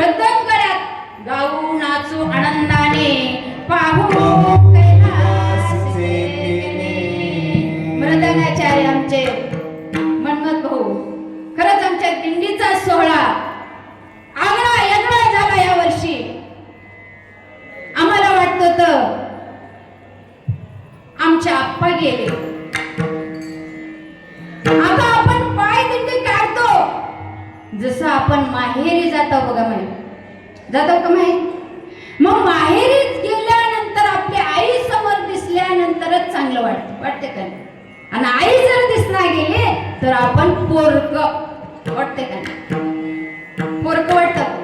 प्रथम मृदंग करत गाऊ नाचू आनंदाने पाहू मृदंगाचार्य आमचे मनमत भाऊ. खरंच आमच्या दिंडीचा सोहळा आगळा यगळा झाला या वर्षी आम्हाला वाटत आमच्या आप्पा गेले. आपण माहेरी जातो बघा माहिती जातो का माहिती मग माहेरीच गेल्यानंतर आपली आई समोर दिसल्यानंतरच चांगलं वाटतं वाटते का नाही? आणि आई जर दिसना गेली तर आपण पोरक वाटते का नाही? पोरक वाटतं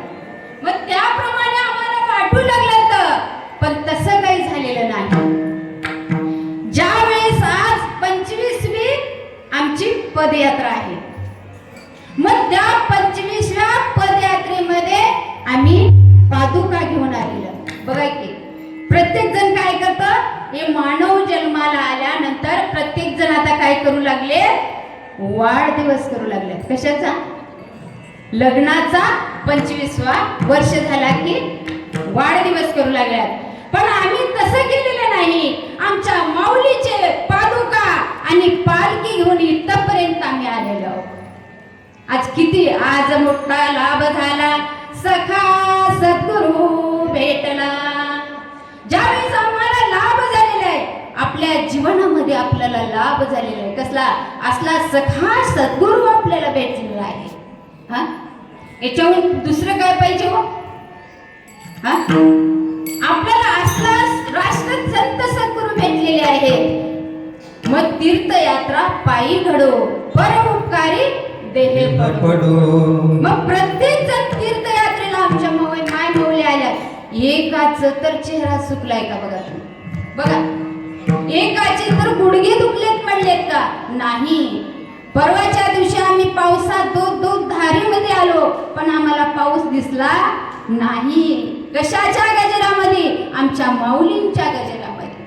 लागले? वाढदिवस करू लागले. कशाचा? लग्नाचा पंचवीसवा वर्ष झाला की वाढदिवस करू लागल्यात पण आम्ही तसं केलेलं नाही. आमच्या माऊलीचे पादुका आणि पालखी घेऊन इथपर्यंत आम्ही आलेलो. आज किती आज मोठा लाभ झाला. सखा सद्गुरु भेटला. ज्यावेळेस आम्हाला लाभ झालेला आहे आपल्या जीवनामध्ये आपल्याला लाभ झालेला आहे. कसला असला सखा सद्गुरु आपल्याला भेटलेला आहे. हा? याच्याहून दुसरं काय पाहिजे हो? हा? आपल्याला असला राष्ट्र संत सद्गुरु भेटलेले आहेत. मग तीर्थयात्रा पायी घडो परोपकारी देहे पडो. मग प्रत्येक जण तीर्थयात्रेला आमच्या मावई माय माऊली आल्या. एकाच तर चेहरा सुकलाय का बघा तुम्ही? बघा. एकाचे तर गुडघे दुखलेत पडलेत का? नाही. परवाच्या दिवशी आम्ही पावसात दोन दूध धारीमध्ये आलो पण आम्हाला पाऊस दिसला नाही. कशाच्या गजरामध्ये? आमच्या माऊलींच्या गजरामध्ये.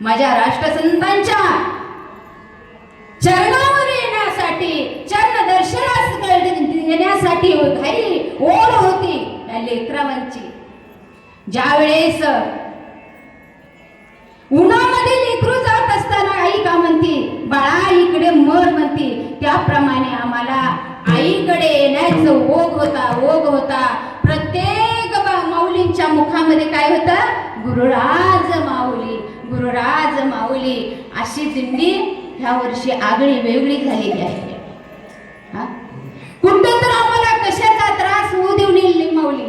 माझ्या राष्ट्रसंतांच्या चरणावर येण्यासाठी चरण दर्शनास येण्यासाठी हो घाई ओढ होती या लेकरावांची ज्या वेळेस का म्हणती? बाळा इकडे मर म्हणती. त्याप्रमाणे आम्हाला आईकडे येण्याचं ओघ होता ओघ होता. प्रत्येक बा- माऊलींच्या मुखामध्ये काय होतं? गुरुराज माऊली गुरुराज माऊली. अशी दिंडी ह्या वर्षी आगळी वेगळी झालेली आहे. हा? कुठं तर आम्हाला कशाचा त्रास होऊ देऊ नये माऊली.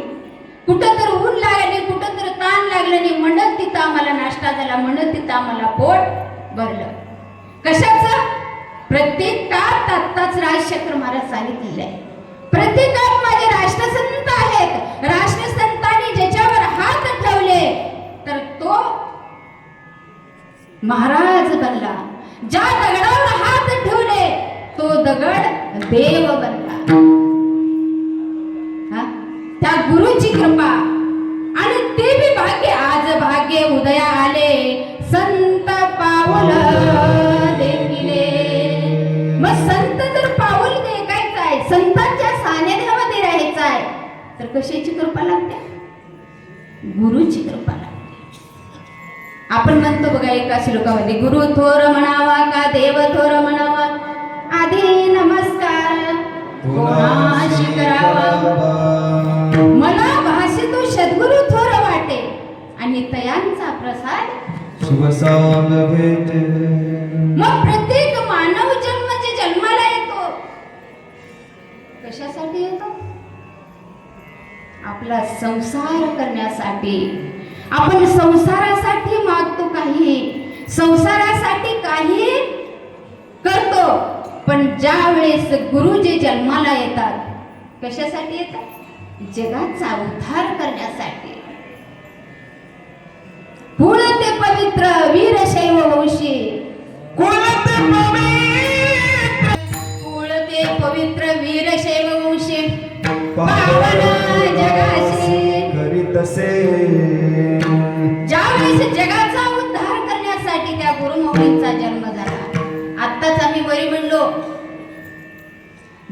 कुठं तर ऊन लागले कुठं तर ताण लागलं नाही म्हणत तिथं आम्हाला नाश्ता झाला म्हणत तिथं आम्हाला पोट भरलं. कशाचं? प्रत्येकात आत्ताच राजशेखर महाराज सांगितलेलं आहे. प्रत्येकात माझे राष्ट्रसंत आहेत. राष्ट्रसंतांनी ज्याच्यावर हात ठेवले तर तो महाराज बनला. ज्या दगडावर हात ठेवले तो दगड देव बनला. त्या गुरुची कृपा कशाची कृपा लागते? गुरुची कृपा लागते. आपण म्हणतो बघा एका श्लोकामध्ये गुरु थोर म्हणावा का देव थोर म्हणावा? आधी नमस्कार. कोणाशी करावा. मला भाषेतो सद्गुरु थोर वाटे आणि तयांचा प्रसाद भेटे. मग प्रत्येक मानव जन्म जे जन्माला येतो. कशासाठी येतो? आपला संसार करण्यासाठी. आपण संसारासाठी मागतो काही. संसारासाठी काही करतो. पण ज्या वेळेस गुरु जे जन्माला येतात कशासाठी येतात? जगाचा उद्धार करण्यासाठी. कुळ ते पवित्र वीरशैव वंशी. कुळ ते पवित्र वीरशैव वंशी. पावन करीतसे ज्यावेळेस जगाचा उद्धार करण्यासाठी त्या गुरुमौलींचा जन्म झाला आत्ताच आम्ही वरी म्हणलो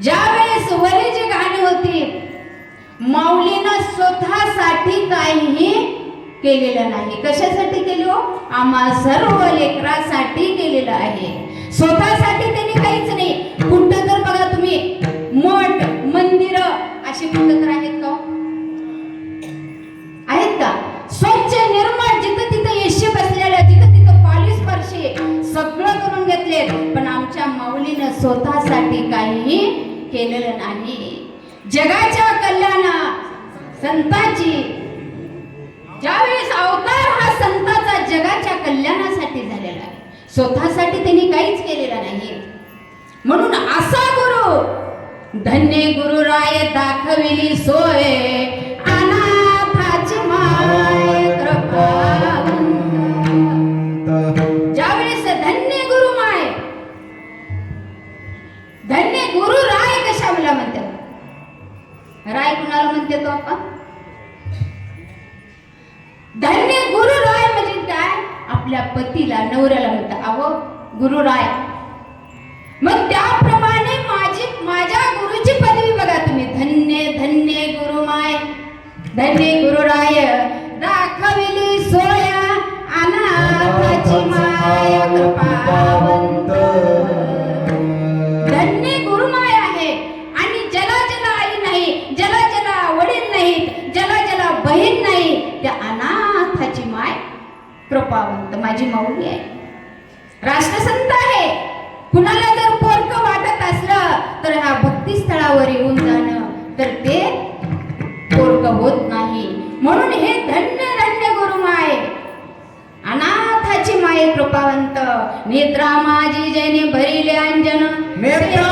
ज्यावेळेस वरी जी गाणी होती माऊलीनं स्वतःसाठी काहीही केलेलं नाही. कशासाठी केली हो? आम्हा सर्व लेकरासाठी केलेलं आहे. स्वतःसाठी त्यांनी काहीच नाही. कुठं तर बघा तुम्ही मठ मंदिर अशी कुठं तर आहेत का हो? करून पण आमच्या माऊलीनं स्वतःसाठी काहीही केलेलं नाही. जगाच्या कल्याणा संतांची. ज्यावेळेस अवतार हा संताचा जगाच्या कल्याणासाठी झालेला आहे स्वतःसाठी त्यांनी काहीच केलेलं नाही. म्हणून असा गुरु धन्य गुरुराय दाखविली सोय. कुणाला म्हणते तो आपण? धन्य गुरु राय म्हणजे काय? आपल्या पतीला नवऱ्याला म्हणतात अहो गुरु राय मग त्याप्रमाणे माझी माझ्या गुरुची पदवी बघा तुम्ही. धन्य धन्य गुरुमाय धन्य गुरुराय राय कृपावंत माझी माऊली आहे. राष्ट्रसंत आहे. कुणाला जर पोरक वाटत असलं तर ह्या भक्ती स्थळावर येऊन जाणं तर ते पोरक होत नाही. म्हणून हे धन्य धन्य गुरुमाय अनाथाची माय कृपावंत. नेत्रा माझी जैने भरिले अंजन. नेत्रा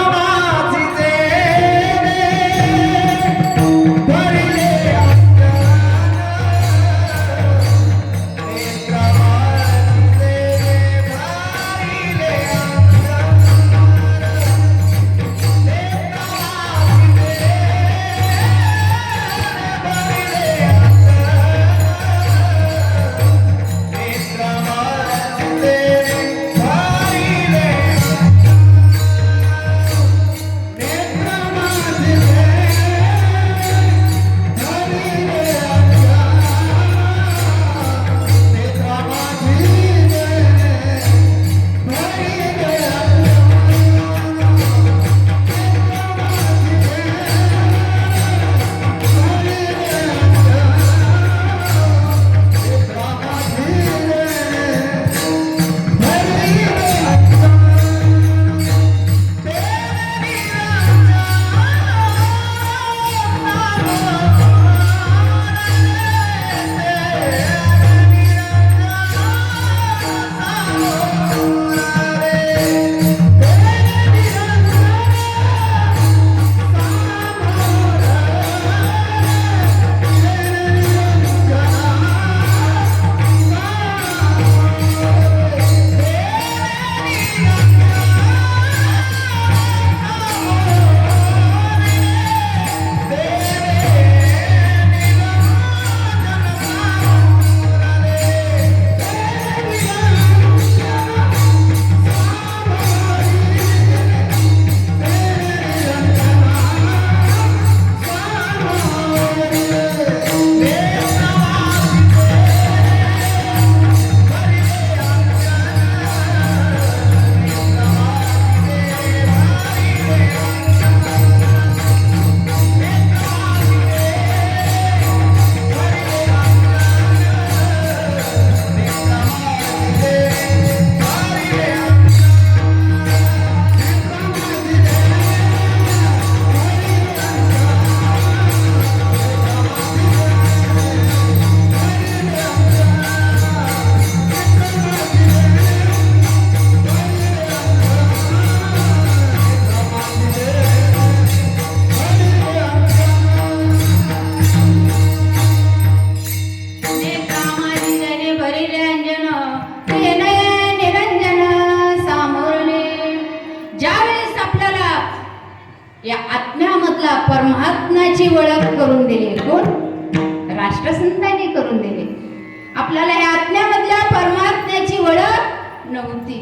ओळख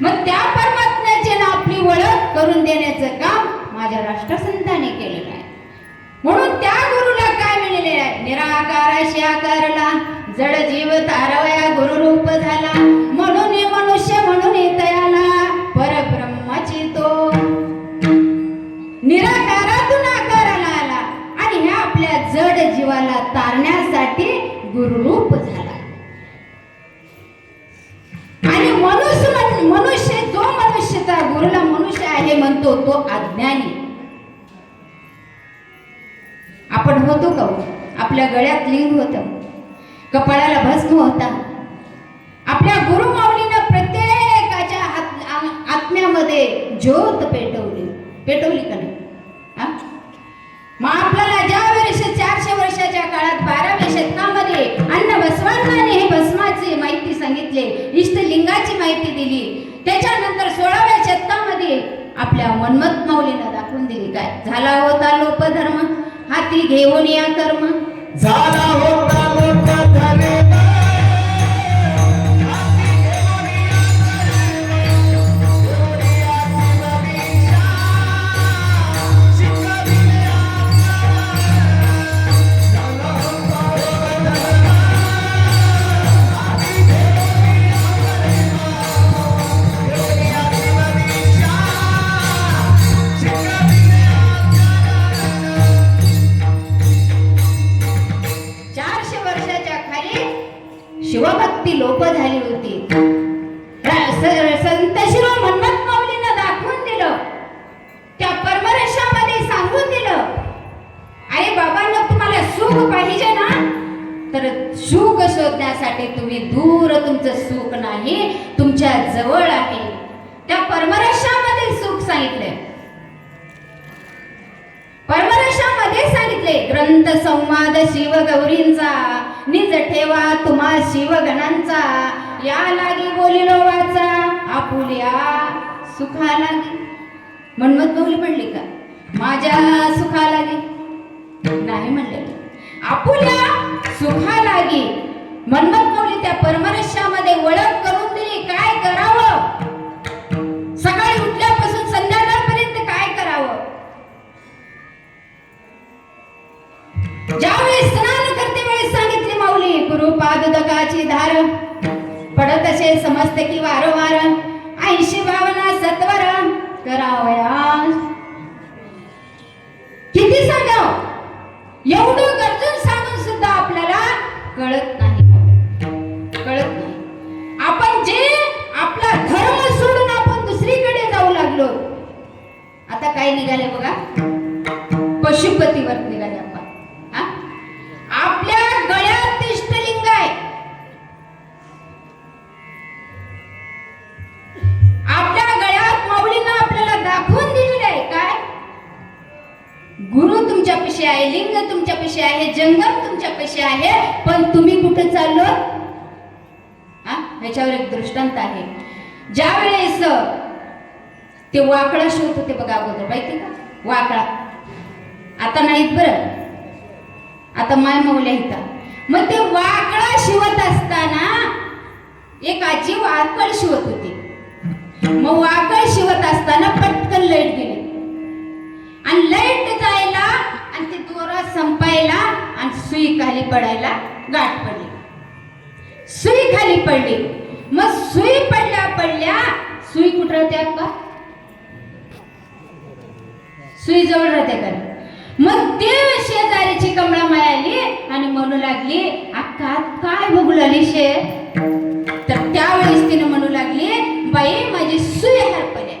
मग त्या परमात्म्याची ना आपली ओळख करून देण्याचं काम माझ्या राष्ट्रसंतांनी केलेलं आहे. म्हणून त्या गुरुला काय मिळालेले आहे? निराकाराशी आकारला जड जीव तारवया गुरुरूप झाला. म्हणून हे मनुष्य म्हणून तयाला परब्रह्माची तो. निराकारातून आकाराला आला आणि ह्या आपल्या जड जीवाला तारण्यासाठी गुरुरूप झाला. मनुष्य म्हण- मनुष्य त्या गुरुला मनुष्य आहे म्हणतो तो अज्ञानी. आपण होतो का हो? आपल्या गळ्यात लिंग होत. कपाळाला भस्म होता. आपल्या गुरु माऊलीनं प्रत्येकाच्या आत्म्यामध्ये ज्योत पेटवली. पेटवली का नाही? मग आपल्याला ज्या वर्ष चारशे वर्षाच्या काळात बाराव्या शतकामध्ये अन्न बसवांनाने हे भस्माची माहिती सांगितले इष्टलिंगाची माहिती दिली. त्याच्यानंतर सोळाव्या शतकामध्ये आपल्या मनमत माऊलीला दाखवून दिली. काय? झाला होता लोपधर्म हाती घेऊन या कर्म. झाला होता लोपधर्म त्या परमरश्यामध्ये ओळख करून दिली काय करावं? सकाळी उठल्यापासून संध्याकाळपर्यंत काय करावं? ज्यावेळी स्नान करते वेळेस सांगितली माऊली गुरु पादुदकाची धार पडत असे समजते की वारंवार ऐंशी भावना सत्वर करावया. किती सांगाव? एवढं गरजून सांगून सुद्धा आपल्याला कळत नाही. काय निघाले बघा? पशुपतीवर निघाले आपण. आपल्या गळ्यात इष्टलिंग आहे. आपल्या गळ्यात माऊलीनं आपल्याला दाखवून दिलेलं आहे काय? गुरु तुमच्यापाशी आहे लिंग तुमच्यापाशी आहे जंगम तुमच्यापाशी आहे पण तुम्ही कुठे चाललो? ह्याच्यावर एक दृष्टांत आहे. ज्या वेळेस ते वाकडा शोध होते बघा अगोदर माहिती का? वाकडा. आता नाहीत बरं. आता माय मौल्या इथं. मग ते वाकडा शिवत असताना एक आजी वाकळ शिवत होती. मग वाकळ शिवत असताना पटकन लाइट गेली. आणि लाइट जायला आणि ते दोरा संपायला आणि सुई खाली पडायला गाठ पडली. सुई खाली पडली. मग सुई पडल्या पडल्या सुई कुठं होत्या का सुई जवळ राहते का मग ते शेजारीची कमळा मायाली आणि म्हणू लागली अक्का काय बघू लागली शे? तर त्यावेळेस तिने म्हणू लागली बाई माझी सुई हरपले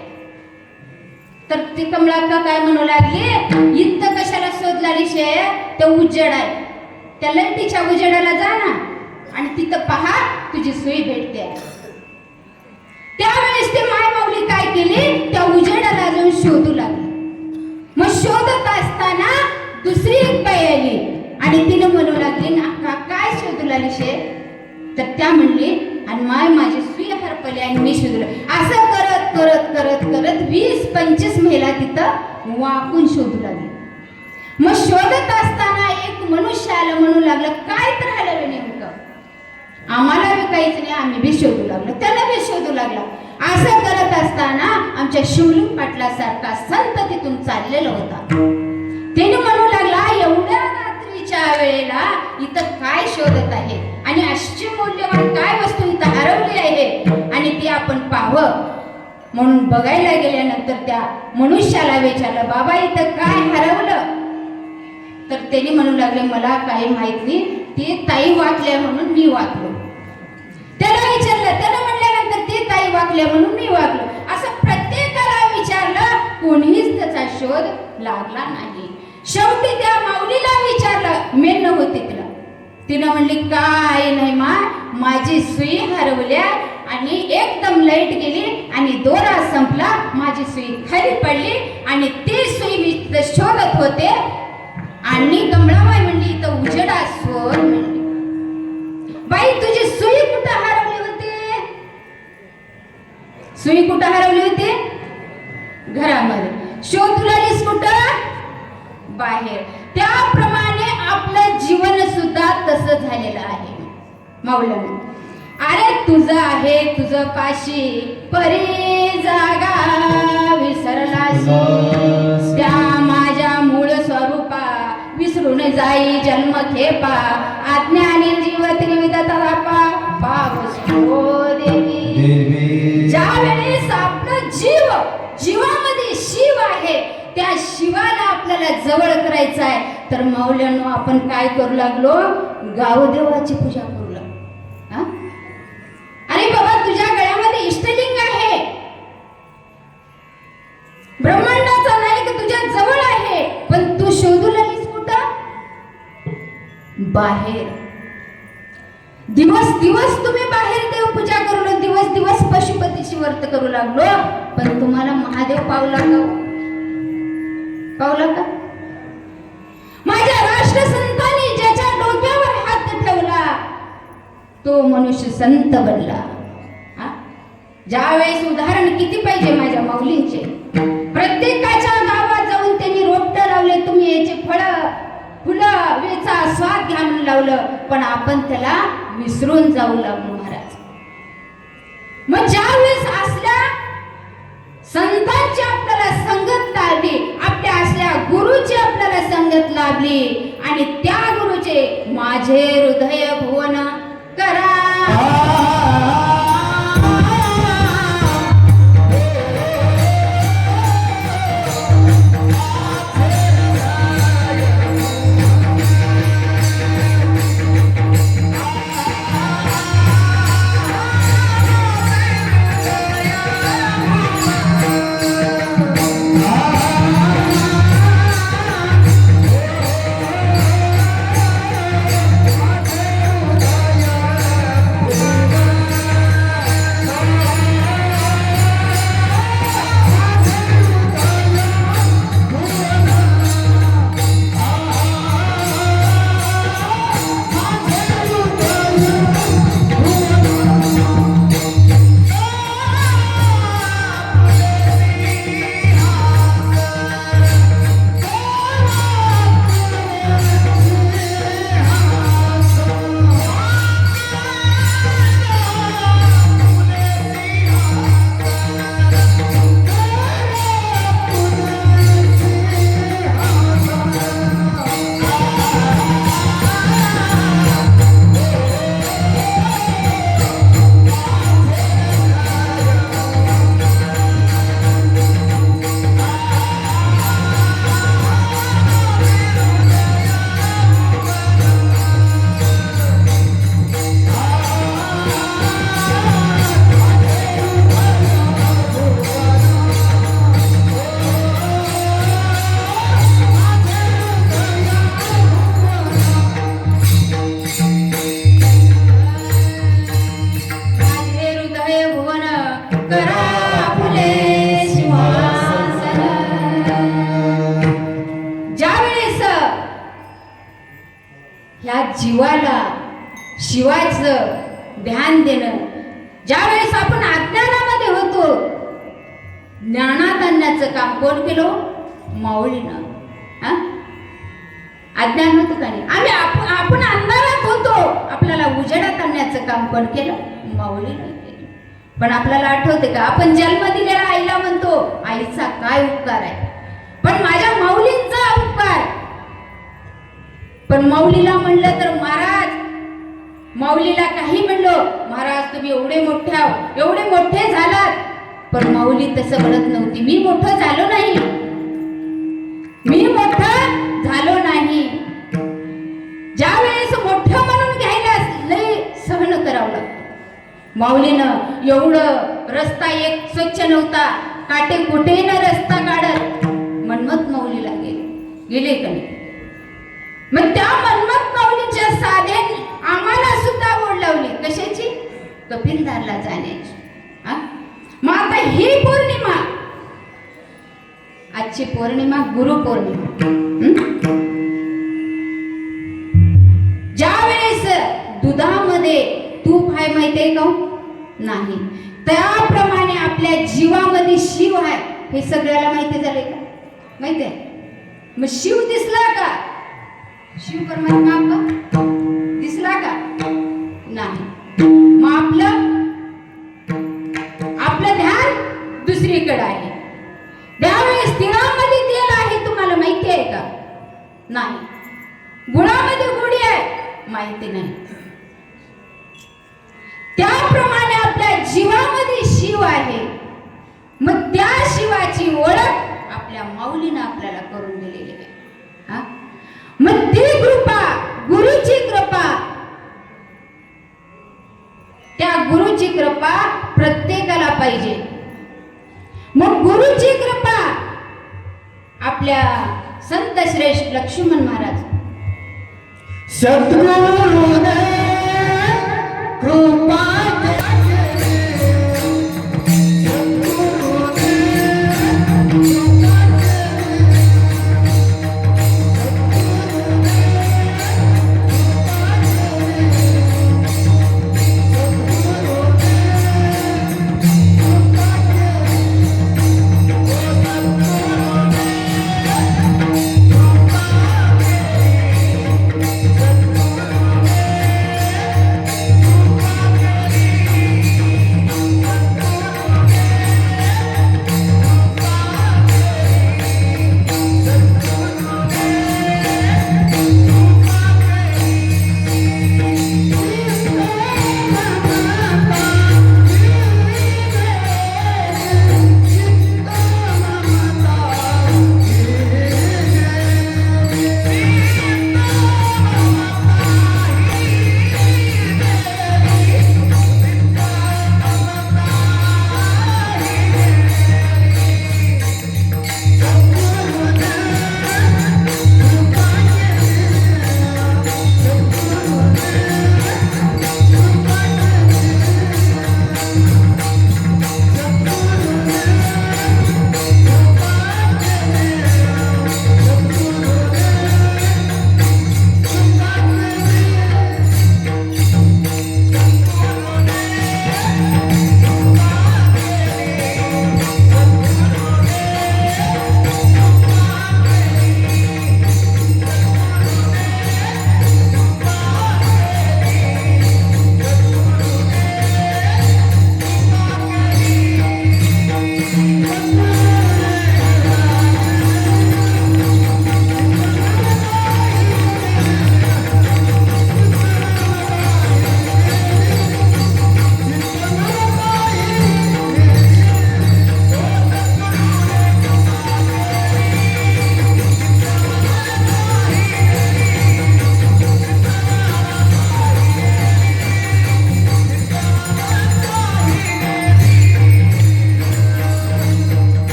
तर ती कमळा अक्का काय म्हणू लागली इथं कशाला शोध लागली शे? ते उजेड आहे. त्या लंटीच्या उजेडाला जा ना आणि तिथं पहा तुझी सुई भेटते. त्यावेळेस ती माय माऊली काय केली त्या उजेडाला जाऊन शोधू लागली. मग शोधत असताना दुसरी एक बाई आली. आणि तिने म्हणू लागली ना काय शोधू लागली शे तर त्या म्हणली आणि माय माझी सुई हरपली आणि मी शोधलं. असं करत करत करत करत वीस पंचवीस महिला तिथं वाकून शोधू लागली. मग शोधत असताना एक मनुष्य आलं म्हणू लागलं काय तर आलं नेमकं? आम्हाला बी काहीच नाही आम्ही बी शोधू लागलो. त्याला बी शोधू लागला. असं करत असताना आमच्या शिवलिंग पाटलासारखा संत तिथून चाललेला होता. त्याने म्हणू लागला एवढ्या रात्रीच्या वेळेला इथं काय शोधत आहे? आणि अशी मूल्यवान काय वस्तू इथं हरवली आहे? आणि ती आपण पाहावं. म्हणून बघायला गेल्यानंतर त्या मनुष्याला विचारलं बाबा इथं काय हरवलं? तर त्याने म्हणू लागले मला काही माहीत नाही. ती ताई वाचल्या म्हणून मी वाचलो. त्याला विचारलं त्याला म्हणलं ताई वाचल्या म्हणून मी वागलो असं प्रत्येकाला विचारलं कोणीच त्याचा शोध लागला नाही. शेवटी त्या माऊलीला विचारलं मेन होते तिला. तिनं म्हणली काय नाही मा माझी सुई हरवल्या आणि एकदम लाइट गेली आणि दोरा संपला. माझी सुई खाली पडली आणि ती सुई मी शोधत होते. आणि कमळाबाई म्हणली इथं उजेडा सोर म्हणली. बाई तुझी सुई कुठं हरवली होती? घरामध्ये. शोध लागलीस कुठं? बाहेर. त्याप्रमाणे आपलं जीवन सुद्धा तसं झालेलं आहे. माऊलाने अरे तुझं आहे तुझं पाशी परी जागा विसरलाशी त्या माझ्या मूळ स्वरूपा विसरून जाई जन्म खेपा. आज्ञानी जीव त्रिविध तरापा पाऊस देवी. देवी. ज्या वेळेस आपलं जीव जीवामध्ये शिव आहे त्या शिवाला आपल्याला जवळ करायचं आहे. तर माऊल्यानो आपण काय करू लागलो? गावदेवाची पूजा करू लागलो. अरे बाबा तुझ्या गळ्यामध्ये इष्टलिंग आहे. ब्रह्मांडाचा नायक तुझ्या जवळ आहे पण तू शोधू लागलीस कुठं? बाहेर. दिवस दिवस तुम्ही बाहेर देव दिवस दिवस पशुपतीची व्रत करू लागलो. पण तुम्हाला महादेव पावला का पावला का माझ्या राष्ट्रसंतांनी ज्याच्या डोक्यावर हात ठेवला तो मनुष्य संत बनला. हा? ज्यावेळेस उदाहरण किती पाहिजे माझ्या माऊलींचे? प्रत्येकाच्या गावात जाऊन त्यांनी रोपट लावले तुम्ही याचे फळ फुलं वेचा स्वाद घ्या म्हणून लावलं पण आपण त्याला विसरून जाऊ लागलो महाराज. मग ज्यावेळेस असल्या संतांची आपल्याला संगत लाभली आपल्या असल्या गुरुची आपल्याला संगत लाभली आणि त्या गुरुचे माझे हृदय भुवन करा. अज्ञान होतं का नाही आम्ही आपण अंधारात होतो. आपल्याला उजेडात आणण्याचं काम कोण केलं? माऊलीनं केलं. पण आपल्याला आठवते का? आपण जन्म दिलेला आईला म्हणतो आईचा काय उपकार आहे? पण माझ्या माऊलींचा उपकार. पण माऊलीला म्हणलं तर महाराज माऊलीला काही म्हणलं महाराज तुम्ही एवढे मोठे आहो. एवढे मोठे झालात. पण माऊली तसं म्हणत नव्हती. मी मोठं झालो नाही. झालो नाही. ज्या वेळेस मोठं म्हणून घ्यायला लय सहन करावं लागतं. माऊलीनं एवढं रस्ता एक स्वच्छ नव्हता. काटे कुठे न रस्ता काढत मनमत माऊलीला गेले. गेले का नाही? मग त्या मनमत माऊलीच्या साधेन आम्हाला सुद्धा ओढ लावली. कशाची? कपिलदारला जाण्याची. मग आता ही पौर्णिमा. आजची पौर्णिमा गुरु पौर्णिमा ज्या वेळेस दुधामध्ये तूप आहे माहितीये का हो? नाही. त्याप्रमाणे आपल्या जीवामध्ये शिव आहे. हे सगळ्याला माहिती झाले का? माहितीये मग शिव दिसला का? शिव परमात्मा आपला दिसला का? नाही. मग आपलं आपलं ध्यान दुसरीकडे आहे. त्यावेळेस तिळामध्ये तेल आहे तुम्हाला माहिती आहे का? नाही. गुळामध्ये गुढी आहे माहिती नाही. त्याप्रमाणे आपल्या जीवामध्ये शिव आहे. मग त्या शिवाची ओळख आपल्या माऊलीनं आपल्याला करून दिलेली आहे. हा? मग ती कृपा गुरुची कृपा त्या गुरुची कृपा प्रत्येकाला पाहिजे. मग गुरुची कृपा आपल्या संत श्रेष्ठ लक्ष्मण महाराज. सद्गुरुने कृपा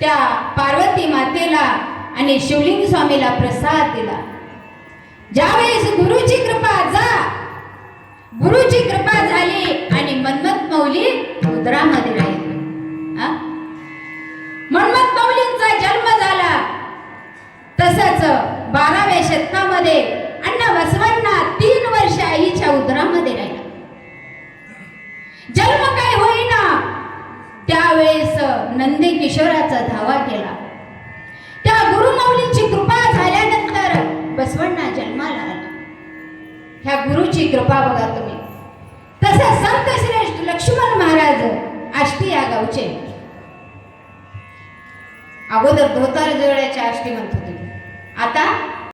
त्या पार्वती मातेला आणि शिवलिंग स्वामीला प्रसाद दिला. ज्यावेळेस गुरुची कृपा जा गुरुची कृपा झाली आणि मन्मथ मौली उदरामध्ये राहिली. मन्मथ मौलींचा जन्म झाला. तसंच बाराव्या शतकामध्ये अण्णा बसवांना तीन वर्ष आईच्या उदरामध्ये राहिला. जन्म काय होईल त्यावेळेस नंदी किशोराचा धावा केला. त्या गुरुमाऊलींची कृपा झाल्यानंतर बसवण्णा जन्माला आला. ह्या गुरुची कृपा बघा तुम्ही. तसं संत श्रेष्ठ लक्ष्मण महाराज आष्टी या गावचे. अगोदर धोतार जवळच्या आष्टी म्हणत होते. आता